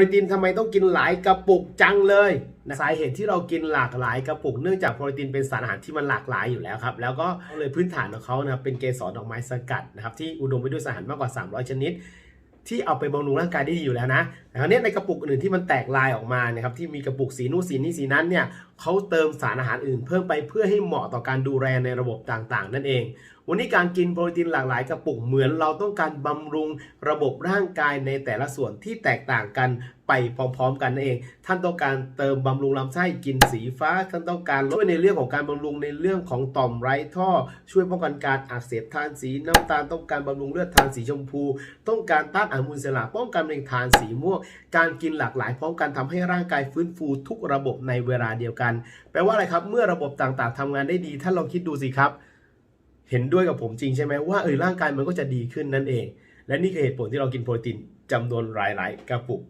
รตีนทำไมต้องกินหลายกระปุกจังเลยนะสาเหตุที่เรากินหลากหลายกระปุกเนื่องจากโปรตีนเป็นสารอาหารที่มันหลากหลายอยู่แล้วครับ แล้วก็เลยพื้นฐานของเขานะเป็นเกสรดอกไม้สกัดนะครับที่อุดมไปด้วยสารอาหารมากกว่า 300 ชนิด ที่เอาไปบำรุงร่างกายได้ดีอยู่แล้วนะแต่คราวนี้ในกระปุกอื่นที่มันแตกลายออกมานะครับที่มีกระปุกสีนู้นสีนี้สีนั้นเนี่ยเขาเติมสารอาหารอื่น เพิ่มไปเพื่อให้เหมาะต่อการดูแลในระบบต่างๆ นั่นเอง วันนี้การกินโปรตีนหลากหลายกระปุกเหมือนเราต้องการบำรุงระบบร่างกายในแต่ละส่วนที่แตกต่างกันไปพร้อมๆ กันนั่นเอง ท่านต้องการเติมบำรุงลำไส้กินสีฟ้า ท่านต้องการลดในเรื่องของการบำรุงในเรื่องของต่อมไร้ท่อ ช่วยป้องกันการอักเสบทานสีน้ำตาลต้องการบำรุงเลือดทานสีชมพู ต้องการต้านอนุมูลอิสระป้องกันมะเร็งทานสีม่วง การกินหลากหลายพร้อมกันทำให้ร่างกายฟื้นฟูทุกระบบในเวลาเดียวกัน แปลว่าอะไรครับ เมื่อระบบต่างๆทำงานได้ดี ท่านลองคิดดูสิครับ เห็นด้วยกับผมจริงใช่ไหมว่าเออร่างกายมันก็จะดีขึ้นนั่นเอง และนี่คือเหตุผลที่เรากินโปรตีนจำนวนหลายๆกระปุก